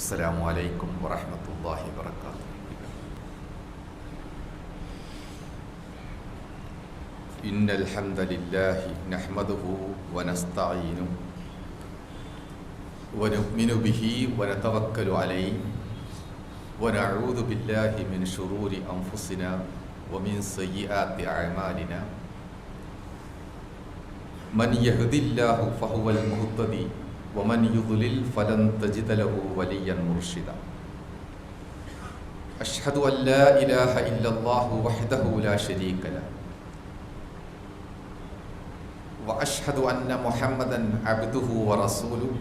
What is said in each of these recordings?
السلام عليكم ورحمة الله وبركاته. إن الحمد لله نحمده ونستعينه ونؤمن به ونتوكل عليه ونعوذ بالله من شرور أنفسنا ومن سيئات أعمالنا. من يهد الله فهو المهتدي ومن يضلل فلن تجد له وليا مرشدا. أشهد أن لا إله إلا الله وحده لا شريك له. وأشهد أن محمدا عبده ورسوله.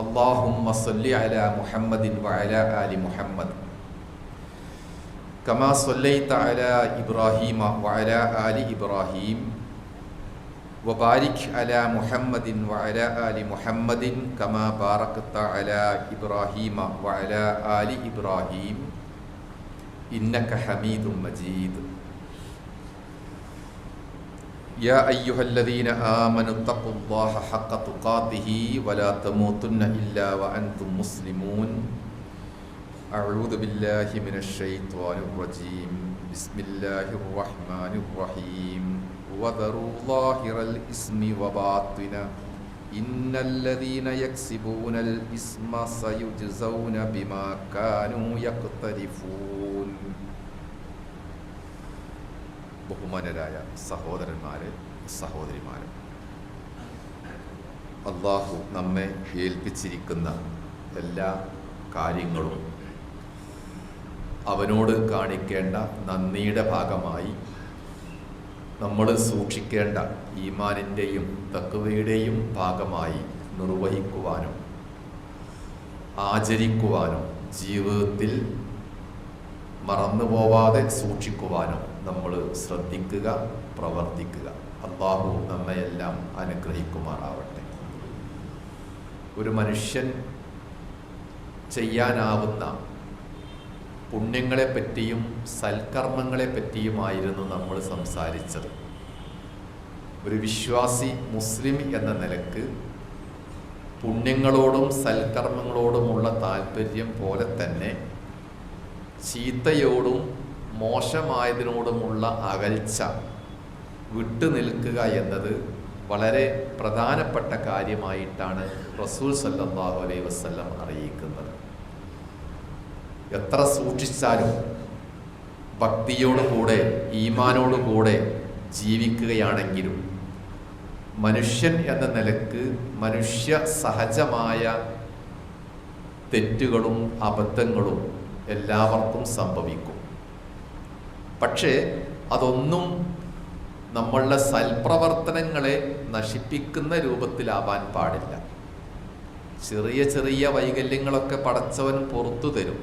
اللهم صل على محمد وعلى آل محمد. كما صليت على إبراهيم وعلى آل إبراهيم. وبارك على محمد وعلى آل محمد كما باركت على إبراهيم وعلى آل إبراهيم إنك حميد مجيد يا أيها الذين آمنوا اتقوا الله حق تقاته ولا تموتن إلا وأنتم مسلمون أعوذ بالله من الشيطان الرجيم بسم الله الرحمن الرحيم وذروا ظاهر الإسم وباطنه إن الذين يكسبون الإسم سيجزون بما كانوا يقترفون ബഹുമാനരായ സഹോദരന്മാരെ സഹോദരിമാരെ അള്ളാഹു നമ്മെ ഏൽപ്പിച്ചിരിക്കുന്ന എല്ലാ കാര്യങ്ങളും അവനോട് കാണിക്കേണ്ട നന്ദിയുടെ ഭാഗമായി നമ്മൾ സൂക്ഷിക്കേണ്ട ഈമാനിന്റെയും തക്കുവയുടെയും ഭാഗമായി നിർവഹിക്കുവാനും ആചരിക്കുവാനും ജീവിതത്തിൽ മറന്നുപോവാതെ സൂക്ഷിക്കുവാനും നമ്മൾ ശ്രദ്ധിക്കുക പ്രവർത്തിക്കുക. അള്ളാഹു നമ്മയെല്ലാം അനുഗ്രഹിക്കുമാറാവട്ടെ. ഒരു മനുഷ്യൻ ചെയ്യാനാവുന്ന പുണ്യങ്ങളെപ്പറ്റിയും സൽക്കർമ്മങ്ങളെപ്പറ്റിയുമായിരുന്നു സൽക്കർമ്മങ്ങളെ പറ്റിയുമായിരുന്നു നമ്മൾ സംസാരിച്ചത്. ഒരു വിശ്വാസി മുസ്ലിം എന്ന നിലയ്ക്ക് പുണ്യങ്ങളോടും സൽക്കർമ്മങ്ങളോടുമുള്ള താല്പര്യം പോലെ തന്നെ ചീത്തയോടും മോശമായതിനോടുമുള്ള അകൽച്ച വിട്ടു നിൽക്കുക എന്നത് വളരെ പ്രധാനപ്പെട്ട കാര്യമായിട്ടാണ് റസൂൽ സല്ലാഹു അലൈ വസല്ലം അറിയിക്കുന്നത്. എത്ര സൂക്ഷിച്ചാലും ഭക്തിയോടുകൂടെ ഈമാനോടുകൂടെ ജീവിക്കുകയാണെങ്കിലും മനുഷ്യൻ എന്ന നിലയ്ക്ക് മനുഷ്യ സഹജമായ തെറ്റുകളും അബദ്ധങ്ങളും എല്ലാവർക്കും സംഭവിക്കും. പക്ഷേ അതൊന്നും നമ്മളുടെ സൽപ്രവർത്തനങ്ങളെ നശിപ്പിക്കുന്ന രൂപത്തിലാവാൻ പാടില്ല. ചെറിയ ചെറിയ വൈകല്യങ്ങളൊക്കെ പടച്ചവൻ പുറത്തു തരും.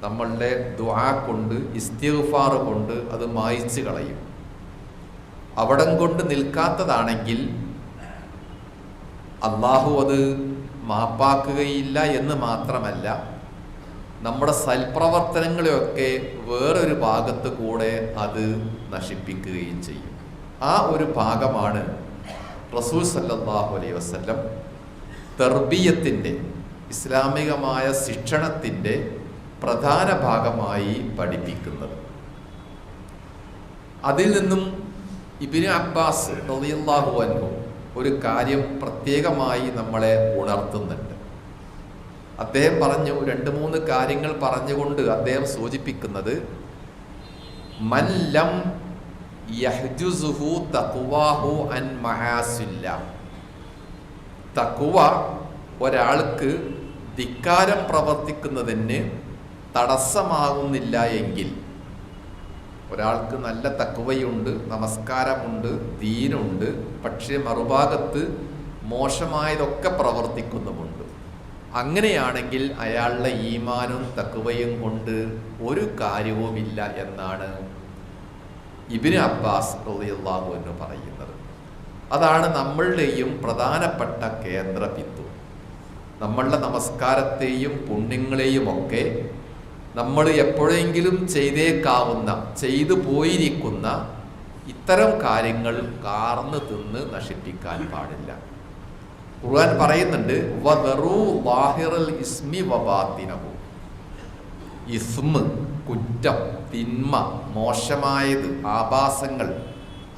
നമ്മളുടെ ദ്വാ കൊണ്ട് ഇസ്തിഗ്ഫാർ കൊണ്ട് അത് മായിച്ചു കളയും. അവിടം കൊണ്ട് നിൽക്കാത്തതാണെങ്കിൽ അള്ളാഹു അത് മാപ്പാക്കുകയില്ല എന്ന് മാത്രമല്ല നമ്മുടെ സൽപ്രവർത്തനങ്ങളെയൊക്കെ വേറൊരു ഭാഗത്ത് കൂടെ അത് നശിപ്പിക്കുകയും ചെയ്യും. ആ ഒരു ഭാഗമാണ് റസൂൽ സല്ലാഹു അലൈ വസല്ലം തെർബീയത്തിന്റെ ഇസ്ലാമികമായ ശിക്ഷണത്തിന്റെ പ്രധാന ഭാഗമായി പഠിപ്പിക്കുന്നത്. അതിൽ നിന്നും ഇബിന് അബ്ബാസ് റളിയല്ലാഹു അൻഹു ഒരു കാര്യം പ്രത്യേകമായി നമ്മളെ ഉണർത്തുന്നുണ്ട്. അദ്ദേഹം പറഞ്ഞു രണ്ട് മൂന്ന് കാര്യങ്ങൾ പറഞ്ഞുകൊണ്ട് അദ്ദേഹം സൂചിപ്പിക്കുന്നത് മല്ലം യഹ്ജുസുഹു അൻ തഖ്വ ഒരാൾക്ക് ധിക്കാരം പ്രവർത്തിക്കുന്നതിന് തടസ്സമാകുന്നില്ല എങ്കിൽ ഒരാൾക്ക് നല്ല തക്കവയുണ്ട് നമസ്കാരമുണ്ട് ദീനുണ്ട് പക്ഷേ മറുഭാഗത്ത് മോശമായതൊക്കെ പ്രവർത്തിക്കുന്നുമുണ്ട്. അങ്ങനെയാണെങ്കിൽ അയാളുടെ ഈമാനും തക്കവയും കൊണ്ട് ഒരു കാര്യവുമില്ല എന്നാണ് ഇബിന് അബ്ബാസ് റളിയല്ലാഹു എന്ന് പറയുന്നത്. അതാണ് നമ്മളുടെയും പ്രധാനപ്പെട്ട കേന്ദ്ര ബിന്ദു നമ്മളുടെ നമസ്കാരത്തെയും പുണ്യങ്ങളെയും ഒക്കെ നമ്മൾ എപ്പോഴെങ്കിലും ചെയ്തേക്കാവുന്ന ചെയ്തു പോയിരിക്കുന്ന ഇത്തരം കാര്യങ്ങൾ കാർന്ന് തിന്ന് നശിപ്പിക്കാൻ പാടില്ല. ഖുർആൻ പറയുന്നുണ്ട് ഇസ്മി കുറ്റം തിന്മ മോശമായത് ആഭാസങ്ങൾ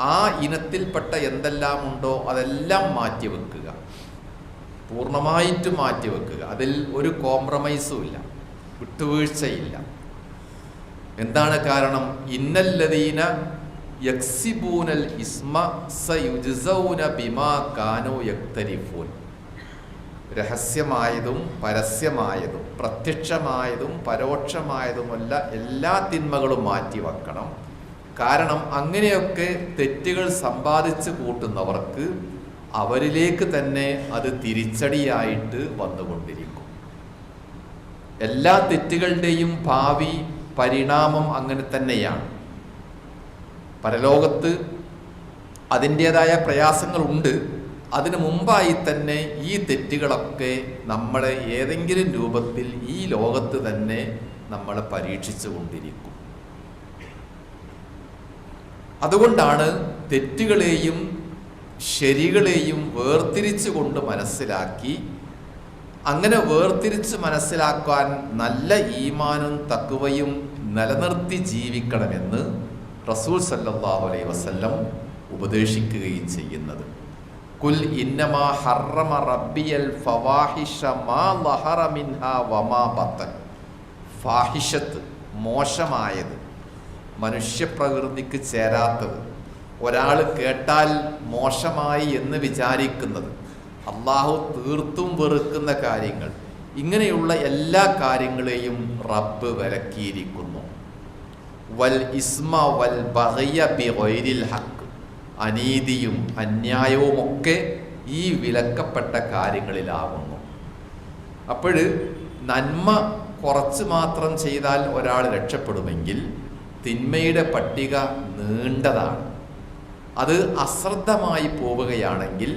ആ ഇനത്തിൽപ്പെട്ട എന്തെല്ലാം ഉണ്ടോ അതെല്ലാം മാറ്റിവെക്കുക. പൂർണമായിട്ടും മാറ്റിവെക്കുക. അതിൽ ഒരു കോംപ്രമൈസും ഇല്ല. വിട്ടുവീഴ്ചയില്ല. എന്താണ് കാരണം? ഇന്നല്ലതീന യക്സിബൂനൽ ഇസ്മ സയുജിസൗന ബിമാ കാനോ യക്തരിഫൂൻ. രഹസ്യമായതും പരസ്യമായതും പ്രത്യക്ഷമായതും പരോക്ഷമായതുമല്ല എല്ലാ തിന്മകളും മാറ്റി മാറ്റിവെക്കണം കാരണം അങ്ങനെയൊക്കെ തെറ്റുകൾ സമ്പാദിച്ച് കൂട്ടുന്നവർക്ക് അവരിലേക്ക് തന്നെ അത് തിരിച്ചടിയായിട്ട് വന്നുകൊണ്ടിരിക്കും. എല്ലാ തെറ്റുകളുടെയും ഭാവി പരിണാമം അങ്ങനെ തന്നെയാണ്. പരലോകത്ത് അതിന്റെതായ പ്രയാസങ്ങളുണ്ട്. അതിനു മുമ്പായി തന്നെ ഈ തെറ്റുകളൊക്കെ നമ്മളെ ഏതെങ്കിലും രൂപത്തിൽ ഈ ലോകത്ത് തന്നെ നമ്മളെ പരീക്ഷിച്ചു കൊണ്ടിരിക്കും. അതുകൊണ്ടാണ് തെറ്റുകളെയും ശരികളെയും വേർതിരിച്ചുകൊണ്ട് മനസ്സിലാക്കി അങ്ങനെ വേർതിരിച്ച് മനസ്സിലാക്കാൻ നല്ല ഈമാനും തക്കുവയും നിലനിർത്തി ജീവിക്കണമെന്ന് റസൂൽ സല്ലാഹു അലൈ വസല്ലം ഉപദേശിക്കുകയും ചെയ്യുന്നത്. കുൽ ഇന്നമാ ഹറമ റബ്ബിയൽ ഫവാഹിഷ മാ ലഹറ വമാ ഫാഹിഷത്ത് മോശമായത് മനുഷ്യപ്രകൃതിക്ക് ചേരാത്തത്. ഒരാൾ കേട്ടാൽ മോശമായി എന്ന് വിചാരിക്കുന്നത് അള്ളാഹു തീർത്തും വെറുക്കുന്ന കാര്യങ്ങൾ. ഇങ്ങനെയുള്ള എല്ലാ കാര്യങ്ങളെയും റബ്ബ് വിലക്കിയിരിക്കുന്നു. വൽ ഇസ്മ വൽ ബഹയ്യ ബി ഗൈരിൽ ഹക്ക് അനീതിയും അന്യായവും ഒക്കെ ഈ വിലക്കപ്പെട്ട കാര്യങ്ങളിലാകുന്നു അപ്പോൾ നന്മ കുറച്ച് മാത്രം ചെയ്താൽ ഒരാൾ രക്ഷപ്പെടുമെങ്കിൽ തിന്മയുടെ പട്ടിക നീണ്ടതാണ്. അത് അശ്രദ്ധമായി പോവുകയാണെങ്കിൽ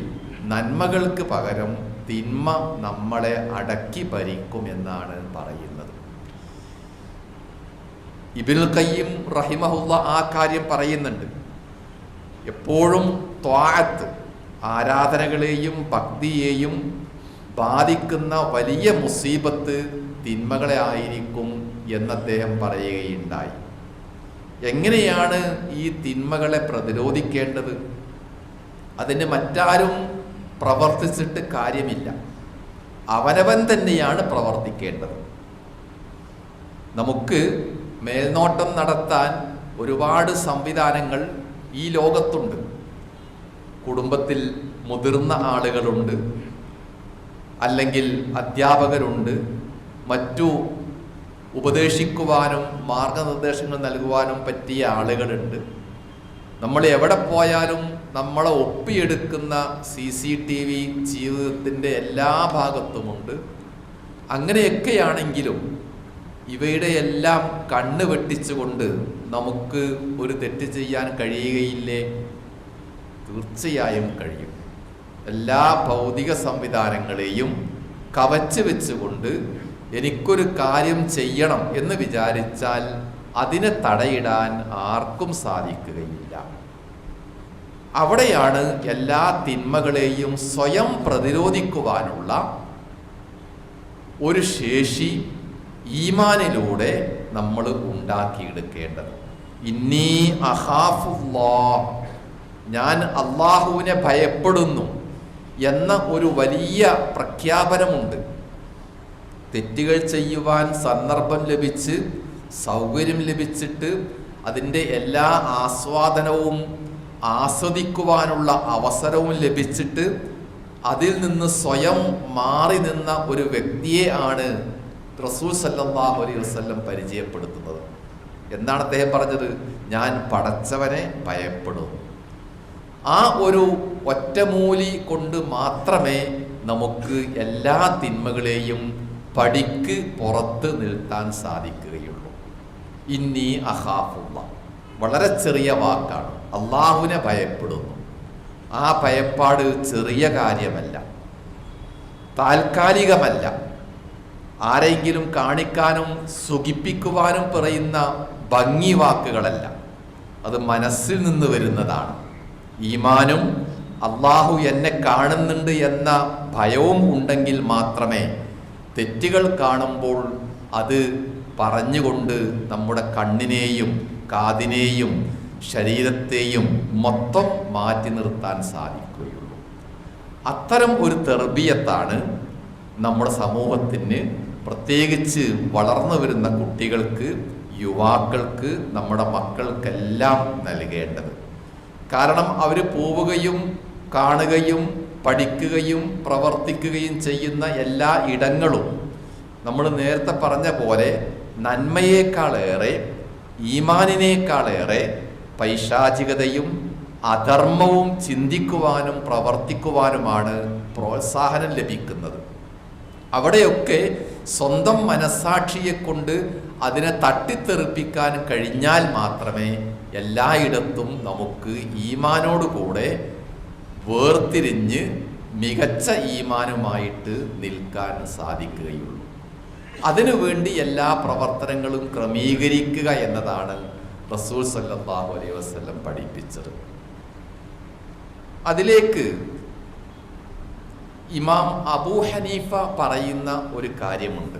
നന്മകൾക്ക് പകരം തിന്മ നമ്മളെ അടക്കി ഭരിക്കുമെന്നാണ് പറയുന്നത്. ഇബിൽ കയ്യും റഹിമഹുല്ല ആ കാര്യം പറയുന്നുണ്ട്. എപ്പോഴും ത്വാഴത്ത് ആരാധനകളെയും ഭക്തിയെയും ബാധിക്കുന്ന വലിയ മുസീബത്ത് തിന്മകളെ ആയിരിക്കും എന്ന് അദ്ദേഹം പറയുകയുണ്ടായി. എങ്ങനെയാണ് ഈ തിന്മകളെ പ്രതിരോധിക്കേണ്ടത്? അതിന് മറ്റാരും പ്രവർത്തിച്ചിട്ട് കാര്യമില്ല. അവനവൻ തന്നെയാണ് പ്രവർത്തിക്കേണ്ടത്. നമുക്ക് മേൽനോട്ടം നടത്താൻ ഒരുപാട് സംവിധാനങ്ങൾ ഈ ലോകത്തുണ്ട്. കുടുംബത്തിൽ മുതിർന്ന ആളുകളുണ്ട്. അല്ലെങ്കിൽ അധ്യാപകരുണ്ട്. മറ്റു ഉപദേശിക്കുവാനും മാർഗനിർദ്ദേശങ്ങൾ നൽകുവാനും പറ്റിയ ആളുകളുണ്ട്. നമ്മൾ എവിടെ പോയാലും നമ്മളെ ഒപ്പിയെടുക്കുന്ന സി സി ടി വി ജീവിതത്തിന്റെ എല്ലാ ഭാഗത്തുമുണ്ട്. അങ്ങനെയൊക്കെയാണെങ്കിലും ഇവയുടെ എല്ലാം കണ്ണ് വെട്ടിച്ചുകൊണ്ട് നമുക്ക് ഒരു തെറ്റ് ചെയ്യാൻ കഴിയുകയില്ലേ? തീർച്ചയായും കഴിയും. എല്ലാ ഭൗതിക സംവിധാനങ്ങളെയും കവച്ച് വെച്ചുകൊണ്ട് എനിക്കൊരു കാര്യം ചെയ്യണം എന്ന് വിചാരിച്ചാൽ അതിനെ തടയിടാൻ ആർക്കും സാധിക്കുകയില്ല. അവിടെയാണ് എല്ലാ തിന്മകളെയും സ്വയം പ്രതിരോധിക്കുവാനുള്ള ഒരു ശേഷി ഈമാനിലൂടെ നമ്മൾ ഉണ്ടാക്കിയെടുക്കേണ്ടത്. ഇന്നീ അഹാഫുല്ലാ ഞാൻ അള്ളാഹുവിനെ ഭയപ്പെടുന്നു എന്ന ഒരു വലിയ പ്രഖ്യാപനമുണ്ട്. തെറ്റുകൾ ചെയ്യുവാൻ സന്ദർഭം ലഭിച്ച് സൗകര്യം ലഭിച്ചിട്ട് അതിന്റെ എല്ലാ ആസ്വാദനവും ആസ്വദിക്കുവാനുള്ള അവസരവും ലഭിച്ചിട്ട് അതിൽ നിന്ന് സ്വയം മാറി നിന്ന ഒരു വ്യക്തിയെ ആണ് റസൂൽ സല്ലാഹു അലൈഹി വസല്ലം പരിചയപ്പെടുത്തുന്നത്. എന്താണ് അദ്ദേഹം പറഞ്ഞത്? ഞാൻ പടച്ചവനെ ഭയപ്പെടും. ആ ഒരു ഒറ്റമൂലി കൊണ്ട് മാത്രമേ നമുക്ക് എല്ലാ തിന്മകളെയും പടിക്ക് പുറത്ത് നിർത്താൻ സാധിക്കുകയുള്ളൂ. ഇന്നീ അഹാഫുള്ള. വളരെ ചെറിയ വാക്കാണ്. അള്ളാഹുവിനെ ഭയപ്പെടുന്നു. ആ ഭയപ്പാട് ചെറിയ കാര്യമല്ല. താൽക്കാലികമല്ല. ആരെങ്കിലും കാണിക്കാനും സുഖിപ്പിക്കുവാനും പറയുന്ന ഭംഗി വാക്കുകളല്ല. അത് മനസ്സിൽ നിന്ന് വരുന്നതാണ്. ഈമാനും അള്ളാഹു എന്നെ കാണുന്നുണ്ട് എന്ന ഭയവും ഉണ്ടെങ്കിൽ മാത്രമേ തെറ്റുകൾ കാണുമ്പോൾ അത് പറഞ്ഞുകൊണ്ട് നമ്മുടെ കണ്ണിനെയും കാതിനെയും ശരീരത്തെയും മൊത്തം മാറ്റി നിർത്താൻ സാധിക്കുകയുള്ളൂ. അത്തരം ഒരു തെർബിയത്താണ് നമ്മുടെ സമൂഹത്തിന് പ്രത്യേകിച്ച് വളർന്നു വരുന്ന കുട്ടികൾക്ക് യുവാക്കൾക്ക് നമ്മുടെ മക്കൾക്കെല്ലാം നൽകേണ്ടത്. കാരണം അവർ പോവുകയും കാണുകയും പഠിക്കുകയും പ്രവർത്തിക്കുകയും ചെയ്യുന്ന എല്ലാ ഇടങ്ങളും നമ്മൾ നേരത്തെ പറഞ്ഞ പോലെ നന്മയേക്കാളേറെ ഈമാനിനേക്കാളേറെ പൈശാചികതയും അധർമ്മവും ചിന്തിക്കുവാനും പ്രവർത്തിക്കുവാനുമാണ് പ്രോത്സാഹനം ലഭിക്കുന്നത്. അവിടെയൊക്കെ സ്വന്തം മനസാക്ഷിയെ കൊണ്ട് അതിനെ തട്ടിത്തെറിപ്പിക്കാൻ കഴിഞ്ഞാൽ മാത്രമേ എല്ലായിടത്തും നമുക്ക് ഈമാനോടുകൂടെ വേർതിരിഞ്ഞ് മികച്ച ഈമാനുമായിട്ട് നിൽക്കാൻ സാധിക്കുകയുള്ളൂ. അതിനുവേണ്ടി എല്ലാ പ്രവർത്തനങ്ങളും ക്രമീകരിക്കുക എന്നതാണ് റസൂൽ സല്ലാഹു അലൈഹി വസ്ലം പഠിപ്പിച്ചത്. അതിലേക്ക് ഇമാം അബൂ ഹനീഫ പറയുന്ന ഒരു കാര്യമുണ്ട്.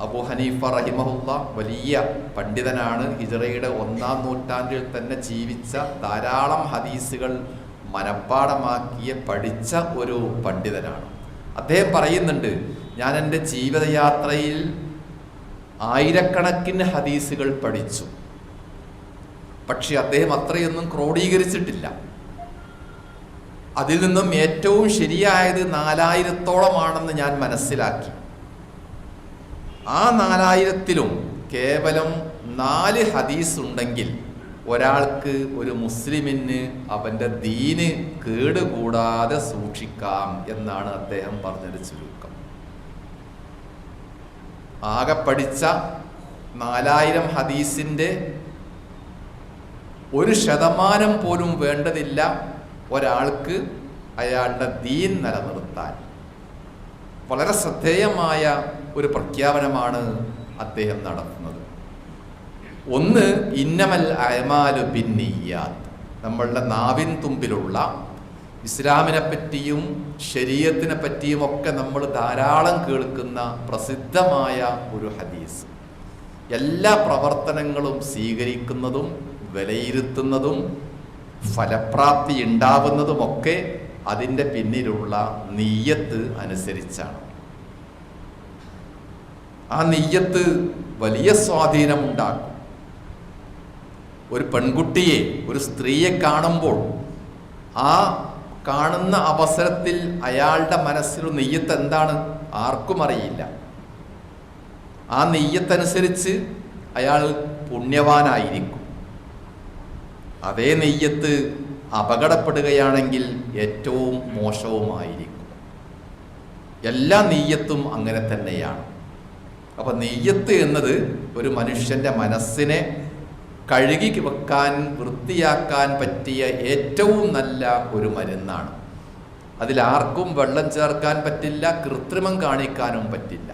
അബൂ ഹനീഫ റഹിമഹുല്ല വലിയ പണ്ഡിതനാണ്. ഹിജറയുടെ ഒന്നാം നൂറ്റാണ്ടിൽ തന്നെ ജീവിച്ച ധാരാളം ഹദീസുകൾ മനഃപ്പാടമാക്കിയ പഠിച്ച ഒരു പണ്ഡിതനാണ്. അദ്ദേഹം പറയുന്നുണ്ട് ഞാൻ എന്റെ ജീവിതയാത്രയിൽ ആയിരക്കണക്കിന് ഹദീസുകൾ പഠിച്ചു. പക്ഷെ അദ്ദേഹം അത്രയൊന്നും ക്രോഡീകരിച്ചിട്ടില്ല. അതിൽ നിന്നും ഏറ്റവും ശരിയായത് നാലായിരത്തോളമാണെന്ന് ഞാൻ മനസ്സിലാക്കി. ആ നാലായിരത്തിലും കേവലം നാല് ഹദീസ് ഉണ്ടെങ്കിൽ ഒരാൾക്ക് ഒരു മുസ്ലിമിന് അവന്റെ ദീന് കേടുകൂടാതെ സൂക്ഷിക്കാം എന്നാണ് അദ്ദേഹം പറഞ്ഞൊരു ചുരുക്കം. ആകെ പഠിച്ച നാലായിരം ഹദീസിന്റെ ഒരു ശതമാനം പോലും വേണ്ടതില്ല ഒരാൾക്ക് അയാളുടെ ദീൻ നിലനിർത്താൻ. വളരെ ശ്രദ്ധേയമായ ഒരു പ്രഖ്യാപനമാണ് അദ്ദേഹം നടത്തുന്നത്. ഒന്ന് ഇന്നമൽ അയമാലു ബിന്നിയാത്ത് നമ്മളുടെ നാവിൻ തുമ്പിലുള്ള ഇസ്ലാമിനെ പറ്റിയും ശരീരത്തിനെ പറ്റിയും ഒക്കെ നമ്മൾ ധാരാളം കേൾക്കുന്ന പ്രസിദ്ധമായ ഒരു ഹദീസ്. എല്ലാ പ്രവർത്തനങ്ങളും സ്വീകരിക്കുന്നതും വിലയിരുത്തുന്നതും ഫലപ്രാപ്തി ഉണ്ടാവുന്നതുമൊക്കെ അതിന്റെ പിന്നിലുള്ള നീയത്ത് അനുസരിച്ചാണ്. ആ നീയത്ത് വലിയ സ്വാധീനമുണ്ടാക്കും. ഒരു പെൺകുട്ടിയെ ഒരു സ്ത്രീയെ കാണുമ്പോൾ ആ കാണുന്ന അവസരത്തിൽ അയാളുടെ മനസ്സിൽ നെയ്യത്ത് എന്താണ്? ആർക്കും അറിയില്ല. ആ നെയ്യത്തനുസരിച്ച് അയാൾ പുണ്യവാനായിരിക്കും. അതേ നെയ്യത്ത് അപകടപ്പെടുകയാണെങ്കിൽ ഏറ്റവും മോശവുമായിരിക്കും. എല്ലാ നെയ്യത്തും അങ്ങനെ തന്നെയാണ്. അപ്പം നെയ്യത്ത് എന്നത് ഒരു മനുഷ്യന്റെ മനസ്സിനെ കഴുകി വെക്കാൻ വൃത്തിയാക്കാൻ പറ്റിയ ഏറ്റവും നല്ല ഒരു മരുന്നാണ്. അതിലാർക്കും വെള്ളം ചേർക്കാൻ പറ്റില്ല കൃത്രിമം കാണിക്കാനും പറ്റില്ല.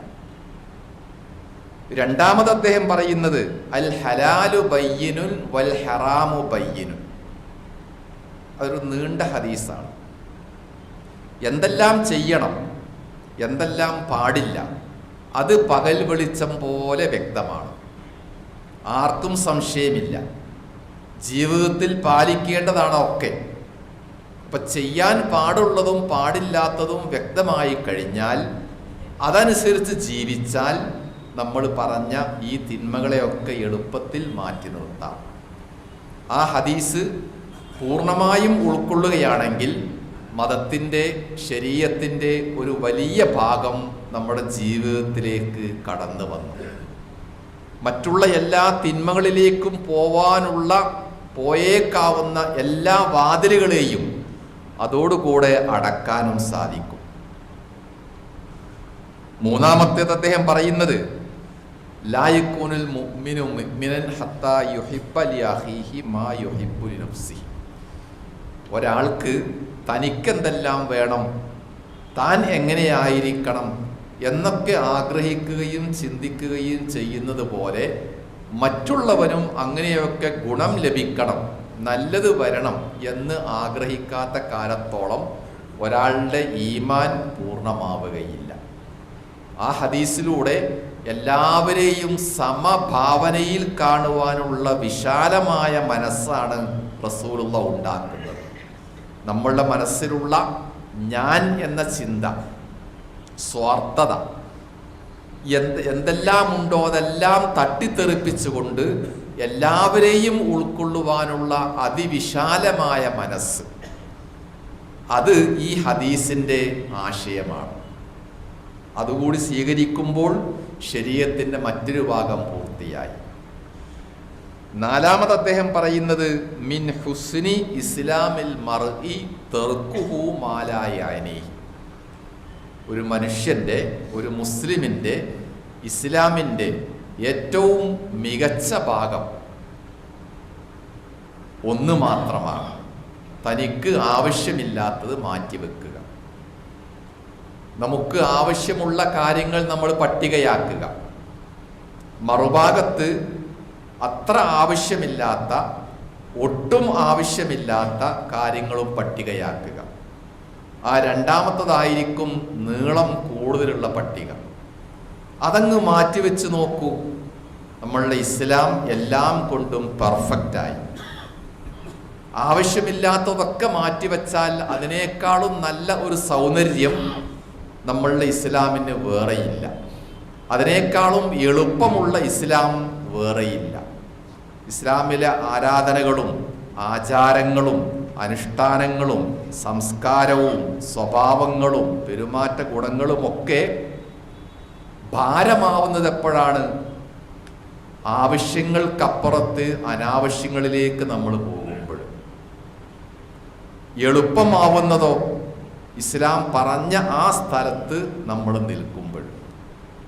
രണ്ടാമത് അദ്ദേഹം പറയുന്നത് അൽ ഹലാലു ബയ്യനുൻ വൽ ഹറാമു ബയ്യനുൻ. അതൊരു നീണ്ട ഹദീസാണ്. എന്തെല്ലാം ചെയ്യണം എന്തെല്ലാം പാടില്ല അത് പകൽ വെളിച്ചം പോലെ വ്യക്തമാണ്. ആർക്കും സംശയമില്ല. ജീവിതത്തിൽ പാലിക്കേണ്ടതാണ് ഒക്കെ. അപ്പൊ ചെയ്യാൻ പാടുള്ളതും പാടില്ലാത്തതും വ്യക്തമായി കഴിഞ്ഞാൽ അതനുസരിച്ച് ജീവിച്ചാൽ നമ്മൾ പറഞ്ഞ ഈ തിന്മകളെയൊക്കെ എളുപ്പത്തിൽ മാറ്റി നിർത്താം. ആ ഹദീസ് പൂർണമായും ഉൾക്കൊള്ളുകയാണെങ്കിൽ മതത്തിന്റെ ശരീരത്തിന്റെ ഒരു വലിയ ഭാഗം നമ്മുടെ ജീവിതത്തിലേക്ക് കടന്നു വന്നു. മറ്റുള്ള എല്ലാ തിന്മകളിലേക്കും പോവാനുള്ള പോയേക്കാവുന്ന എല്ലാ വാതിലുകളെയും അതോടുകൂടെ അടക്കാനും സാധിക്കും. മൂന്നാമത്തേത് അദ്ദേഹം പറയുന്നത് ഹത്താ യുഹിബ്ബ മാ യുഹിബ്ബു ഒരാൾക്ക് തനിക്കെന്തെല്ലാം വേണം താൻ എങ്ങനെയായിരിക്കണം എന്നൊക്കെ ആഗ്രഹിക്കുകയും ചിന്തിക്കുകയും ചെയ്യുന്നത് പോലെ മറ്റുള്ളവനും അങ്ങനെയൊക്കെ ഗുണം ലഭിക്കണം നല്ലത് വരണം എന്ന് ആഗ്രഹിക്കാത്ത കാലത്തോളം ഒരാളുടെ ഈമാൻ പൂർണമാവുകയില്ല. ആ ഹദീസിലൂടെ എല്ലാവരെയും സമഭാവനയിൽ കാണുവാനുള്ള വിശാലമായ മനസ്സാണ് റസൂലുള്ള ഉണ്ടാക്കുന്നത്. നമ്മളുടെ മനസ്സിലുള്ള ഞാൻ എന്ന ചിന്ത സ്വാർത്ഥത. എന്ത് എന്തെല്ലാമുണ്ടോ അതെല്ലാം തട്ടിത്തെറിപ്പിച്ചുകൊണ്ട് എല്ലാവരെയും ഉൾക്കൊള്ളുവാനുള്ള അതിവിശാലമായ മനസ്സ്. അത് ഈ ഹദീസിന്റെ ആശയമാണ്. അതുകൂടി സ്വീകരിക്കുമ്പോൾ ശരീരത്തിന്റെ മറ്റൊരു ഭാഗം പൂർത്തിയായി. നാലാമത് അദ്ദേഹം പറയുന്നത് മിൻ ഹുസ്നി ഇസ്ലാമിൽ മർഇ തെർക്കുഹു മാലായനീ ഒരു മനുഷ്യന്റെ ഒരു മുസ്ലിമിന്റെ ഇസ്ലാമിന്റെ ഏറ്റവും മികച്ച ഭാഗം ഒന്ന് മാത്രമാണ്. തനിക്ക് ആവശ്യമില്ലാത്തത് മാറ്റിവെക്കുക നമുക്ക് ആവശ്യമുള്ള കാര്യങ്ങൾ നമ്മൾ പട്ടികയാക്കുക. മറുഭാഗത്ത് അത്ര ആവശ്യമില്ലാത്ത ഒട്ടും ആവശ്യമില്ലാത്ത കാര്യങ്ങളും പട്ടികയാക്കുക. ആ രണ്ടാമത്തതായിരിക്കും നീളം കൂടുതലുള്ള പട്ടിക. അതങ്ങ് മാറ്റിവെച്ച് നോക്കൂ. നമ്മളുടെ ഇസ്ലാം എല്ലാം കൊണ്ടും പെർഫെക്റ്റായി. ആവശ്യമില്ലാത്തതൊക്കെ മാറ്റിവെച്ചാൽ അതിനേക്കാളും നല്ല ഒരു സൗന്ദര്യം നമ്മളുടെ ഇസ്ലാമിന് വേറെയില്ല. അതിനേക്കാളും എളുപ്പമുള്ള ഇസ്ലാം വേറെയില്ല. ഇസ്ലാമിലെ ആരാധനകളും ആചാരങ്ങളും അനുഷ്ഠാനങ്ങളും സംസ്കാരവും സ്വഭാവങ്ങളും പെരുമാറ്റ ഗുണങ്ങളുമൊക്കെ ഭാരമാവുന്നത് എപ്പോഴാണ് ആവശ്യങ്ങൾക്കപ്പുറത്ത് അനാവശ്യങ്ങളിലേക്ക് നമ്മൾ പോകുമ്പോൾ. എളുപ്പമാവുന്നതോ ഇസ്ലാം പറഞ്ഞ ആ സ്ഥലത്ത് നമ്മൾ നിൽക്കുമ്പോൾ.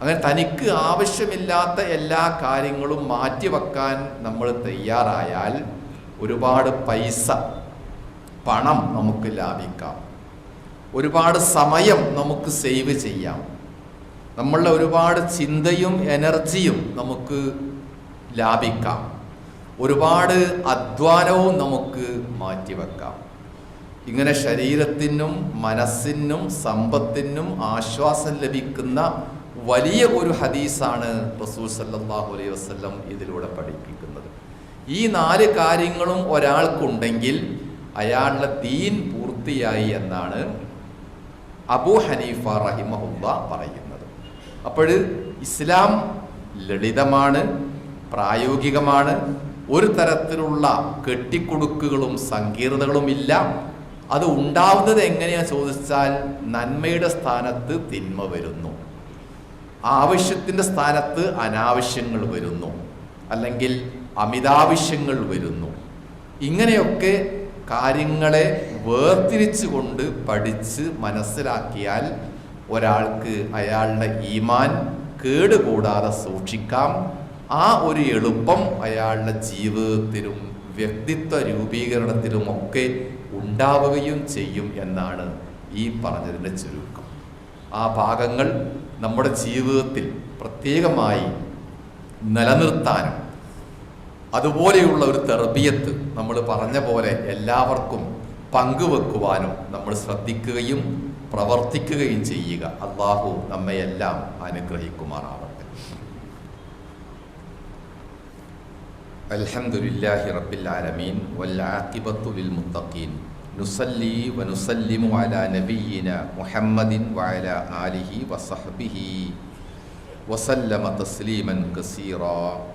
അങ്ങനെ തനിക്ക് ആവശ്യമില്ലാത്ത എല്ലാ കാര്യങ്ങളും മാറ്റിവെക്കാൻ നമ്മൾ തയ്യാറായാൽ ഒരുപാട് പൈസ പണം നമുക്ക് ലാഭിക്കാം. ഒരുപാട് സമയം നമുക്ക് സേവ് ചെയ്യാം. നമ്മളുടെ ഒരുപാട് ചിന്തയും എനർജിയും നമുക്ക് ലാഭിക്കാം. ഒരുപാട് അധ്വാനവും നമുക്ക് മാറ്റിവെക്കാം. ഇങ്ങനെ ശരീരത്തിനും മനസ്സിനും സമ്പത്തിനും ആശ്വാസം ലഭിക്കുന്ന വലിയ ഒരു ഹദീസാണ് റസൂൽ സല്ലാഹു അലൈഹി വസ്ലം ഇതിലൂടെ പഠിപ്പിക്കുന്നത്. ഈ നാല് കാര്യങ്ങളും ഒരാൾക്കുണ്ടെങ്കിൽ അയാളുടെ ദീൻ പൂർത്തിയായി എന്നാണ് അബൂ ഹനീഫ റഹിമഹുല്ല പറയുന്നത്. അപ്പോൾ ഇസ്ലാം ലളിതമാണ് പ്രായോഗികമാണ്. ഒരു തരത്തിലുള്ള കെട്ടിക്കൊടുക്കുകളും സങ്കീർണതകളും ഇല്ല. അത് ഉണ്ടാവുന്നത് എങ്ങനെയാണ് ചോദിച്ചാൽ നന്മയുടെ സ്ഥാനത്ത് തിന്മ വരുന്നു. ആവശ്യത്തിന്റെ സ്ഥാനത്ത് അനാവശ്യങ്ങൾ വരുന്നു. അല്ലെങ്കിൽ അമിതാവശ്യങ്ങൾ വരുന്നു. ഇങ്ങനെയൊക്കെ കാര്യങ്ങളെ വേർതിരിച്ചുകൊണ്ട് പഠിച്ച് മനസ്സിലാക്കിയാൽ ഒരാൾക്ക് അയാളുടെ ഈമാൻ കേടുകൂടാതെ സൂക്ഷിക്കാം. ആ ഒരു എളുപ്പം അയാളുടെ ജീവിതത്തിലും വ്യക്തിത്വ രൂപീകരണത്തിലുമൊക്കെ ഉണ്ടാവുകയും ചെയ്യും എന്നാണ് ഈ പറഞ്ഞതിന്റെ ചുരുക്കം. ആ ഭാഗങ്ങൾ നമ്മുടെ ജീവിതത്തിൽ പ്രത്യേകമായി നിലനിർത്താനും അതുപോലെയുള്ള ഒരു തെർബിയത്ത് നമ്മൾ പറഞ്ഞ പോലെ എല്ലാവർക്കും പങ്കുവെക്കുവാനും നമ്മൾ ശ്രദ്ധിക്കുകയും പ്രവർത്തിക്കുകയും ചെയ്യുക. അള്ളാഹു നമ്മയെല്ലാം അനുഗ്രഹിക്കുമാറാവട്ടെ. അൽഹംദുലില്ലാഹി റബ്ബിൽ ആലമീൻ. വൽആഖിബത്തു ലിൽ മുത്തഖീൻ. നുസല്ലി വനുസല്ലിമു അലാ നബിയ്യിന മുഹമ്മദിൻ വഅലാ ആലിഹി വസഹ്ബിഹി. വസല്ലമ തസ്ലീമൻ കസീറാ.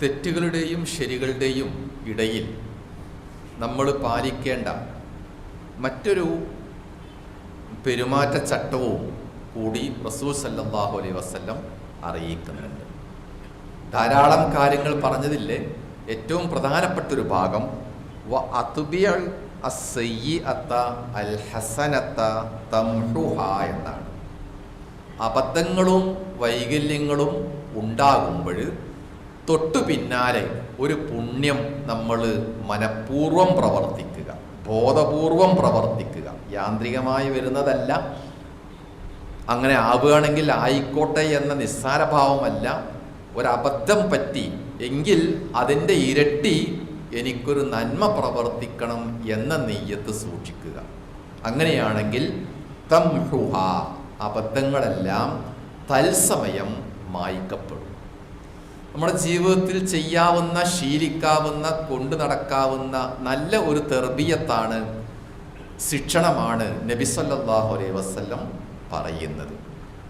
തെറ്റുകളുടെയും ശരികളുടെയും ഇടയിൽ നമ്മൾ പാലിക്കേണ്ട മറ്റൊരു പെരുമാറ്റച്ചട്ടവും കൂടി റസൂൽ സല്ലാഹു അലൈ വസല്ലം അറിയിക്കുന്നുണ്ട്. ധാരാളം കാര്യങ്ങൾ പറഞ്ഞതില്ലേ ഏറ്റവും പ്രധാനപ്പെട്ട ഒരു ഭാഗം വ അസ്സയ്യിഅത്ത അൽ ഹസനത്ത തംഹുഹ എന്നാണ്. അബദ്ധങ്ങളും വൈകല്യങ്ങളും ഉണ്ടാകുമ്പോൾ തൊട്ടു പിന്നാലെ ഒരു പുണ്യം നമ്മൾ മനഃപൂർവം പ്രവർത്തിക്കുക ബോധപൂർവം പ്രവർത്തിക്കുക. യാന്ത്രികമായി വരുന്നതല്ല. അങ്ങനെ ആവുകയാണെങ്കിൽ ആയിക്കോട്ടെ എന്ന നിസ്സാരഭാവമല്ല. ഒരബദ്ധം പറ്റി എങ്കിൽ അതിന്റെ ഇരട്ടി എനിക്കൊരു നന്മ പ്രവർത്തിക്കണം എന്ന നെയ്യത്ത് സൂക്ഷിക്കുക. അങ്ങനെയാണെങ്കിൽ തംഹുഹ അബദ്ധങ്ങളെല്ലാം തത്സമയം മായ്ക്കപ്പെടും. നമ്മുടെ ജീവിതത്തിൽ ചെയ്യാവുന്ന ശീലിക്കാവുന്ന കൊണ്ടു നടക്കാവുന്ന നല്ല ഒരു തെർബിയത്താണ് ശിക്ഷണമാണ് നബിസല്ലാഹു അലൈഹി വസ്ല്ലം പറയുന്നത്.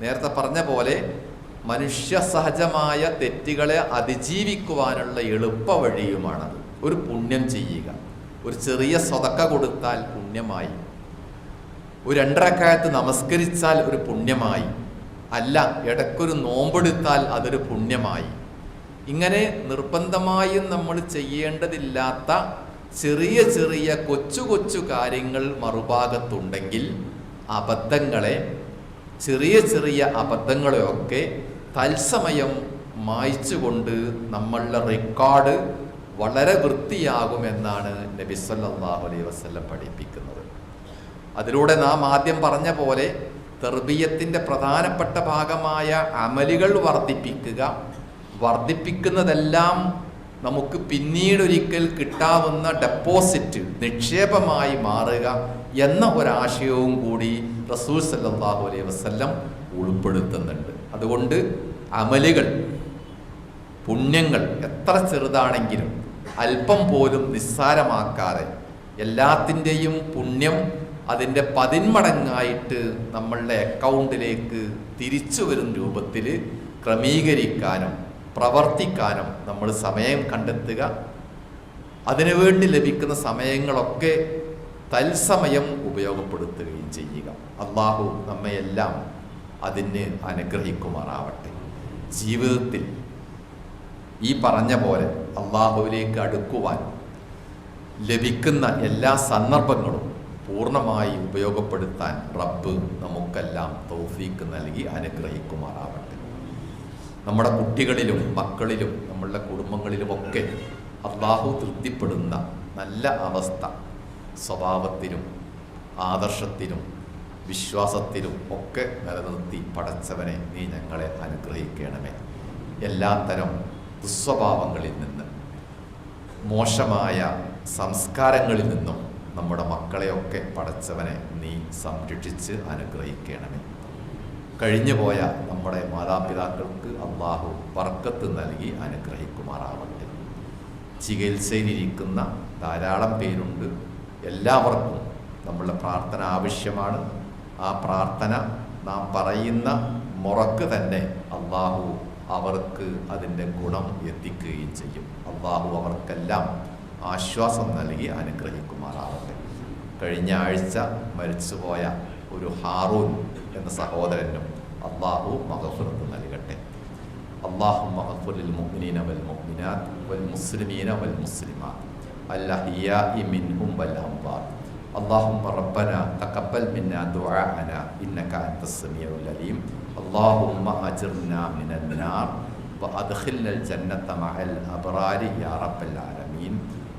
നേരത്തെ പറഞ്ഞ പോലെ മനുഷ്യ സഹജമായ തെറ്റുകളെ അതിജീവിക്കുവാനുള്ള എളുപ്പ വഴിയുമാണത്. ഒരു പുണ്യം ചെയ്യുക. ഒരു ചെറിയ സ്വതക്ക കൊടുത്താൽ പുണ്യമായി. ഒരു രണ്ടരക്കായത്ത് നമസ്കരിച്ചാൽ ഒരു പുണ്യമായി. അല്ല ഇടയ്ക്കൊരു നോമ്പെടുത്താൽ അതൊരു പുണ്യമായി. ഇങ്ങനെ നിർബന്ധമായും നമ്മൾ ചെയ്യേണ്ടതില്ലാത്ത ചെറിയ ചെറിയ കൊച്ചു കൊച്ചു കാര്യങ്ങൾ മറുഭാഗത്തുണ്ടെങ്കിൽ അബദ്ധങ്ങളെ ചെറിയ ചെറിയ അബദ്ധങ്ങളെയൊക്കെ തത്സമയം മായ്ച്ചുകൊണ്ട് നമ്മളുടെ റെക്കോർഡ് വളരെ വൃത്തിയാകുമെന്നാണ് നബി സല്ലല്ലാഹു അലൈഹി വസല്ലം പഠിപ്പിക്കുന്നത്. അതിലൂടെ നാം ആദ്യം പറഞ്ഞ പോലെ തെർബീയത്തിന്റെ പ്രധാനപ്പെട്ട ഭാഗമായ അമലുകൾ വർദ്ധിപ്പിക്കുക. വർദ്ധിപ്പിക്കുന്നതെല്ലാം നമുക്ക് പിന്നീടൊരിക്കൽ കിട്ടാവുന്ന ഡെപ്പോസിറ്റ് നിക്ഷേപമായി മാറുക എന്ന ഒരാശയവും കൂടി റസൂൽ സല്ലാഹു അലൈഹി വസ്ല്ലം ഉൾപ്പെടുത്തുന്നുണ്ട്. അതുകൊണ്ട് അമലുകൾ പുണ്യങ്ങൾ എത്ര ചെറുതാണെങ്കിലും അല്പം പോലും നിസ്സാരമാക്കാതെ എല്ലാത്തിന്റെയും പുണ്യം അതിന്റെ പതിന്മടങ്ങായിട്ട് നമ്മളുടെ അക്കൗണ്ടിലേക്ക് തിരിച്ചു വരും രൂപത്തിൽ ക്രമീകരിക്കാനും പ്രവർത്തിക്കാനും നമ്മൾ സമയം കണ്ടെത്തുക. അതിനുവേണ്ടി ലഭിക്കുന്ന സമയങ്ങളൊക്കെ തത്സമയം ഉപയോഗപ്പെടുത്തുകയും ചെയ്യുക. അള്ളാഹു നമ്മയെല്ലാം അതിന് അനുഗ്രഹിക്കുമാറാവട്ടെ. ജീവിതത്തിൽ ഈ പറഞ്ഞ പോലെ അള്ളാഹുവിലേക്ക് അടുക്കുവാൻ ലഭിക്കുന്ന എല്ലാ സന്ദർഭങ്ങളും പൂർണമായി ഉപയോഗപ്പെടുത്താൻ റബ്ബ് നമുക്കെല്ലാം തൗഫീക്ക് നൽകി അനുഗ്രഹിക്കുമാറാവട്ടെ. നമ്മുടെ കുട്ടികളിലും മക്കളിലും നമ്മളുടെ കുടുംബങ്ങളിലുമൊക്കെ അള്ളാഹു തൃപ്തിപ്പെടുന്ന നല്ല അവസ്ഥ സ്വഭാവത്തിലും ആദർശത്തിലും വിശ്വാസത്തിലും ഒക്കെ നിലനിർത്തി പടച്ചവനെ നീ ഞങ്ങളെ അനുഗ്രഹിക്കണമേ. എല്ലാത്തരം ദുസ്വഭാവങ്ങളിൽ നിന്ന് മോശമായ സംസ്കാരങ്ങളിൽ നിന്നും നമ്മുടെ മക്കളെയൊക്കെ പടച്ചവനെ നീ സംരക്ഷിച്ച് അനുഗ്രഹിക്കണമേ. കഴിഞ്ഞു പോയ നമ്മുടെ മാതാപിതാക്കൾക്ക് അള്ളാഹു വർക്കത്ത് നൽകി അനുഗ്രഹിക്കുമാറാവട്ടെ. ചികിത്സയിലിരിക്കുന്ന ധാരാളം പേരുണ്ട്. എല്ലാവർക്കും നമ്മളുടെ പ്രാർത്ഥന ആവശ്യമാണ്. ആ പ്രാർത്ഥന നാം പറയുന്ന മുറക്ക് തന്നെ അള്ളാഹു അവർക്ക് അതിന്റെ ഗുണം എത്തിക്കുകയും ചെയ്യും. അള്ളാഹു അവർക്കെല്ലാം ആശ്വാസം നൽകി അനുഗ്രഹിക്കുമാറാവട്ടെ കഴിഞ്ഞ ആഴ്ച മരിച്ചുപോയ ഒരു ഹാറൂൻ എന്ന സഹോദരനും അള്ളാഹു മഹഫുറത്ത് നൽകട്ടെ അള്ളാഹു മഹഫുലിൽ മുഅ്മിനീന വൽ മുഅ്മിനാത്ത് വൽ മുസ്ലിമീന വൽ മുസ്ലിമാത്ത് അല്ലഹിയാഇ മിൻഹും വൽ അംവാത്ത് اللهم ربنا تقبل منا دعاءنا إنك أنت السميع العليم اللهم أجرنا من النار وأدخلنا الجنة مع الأبرار يا رب العالمين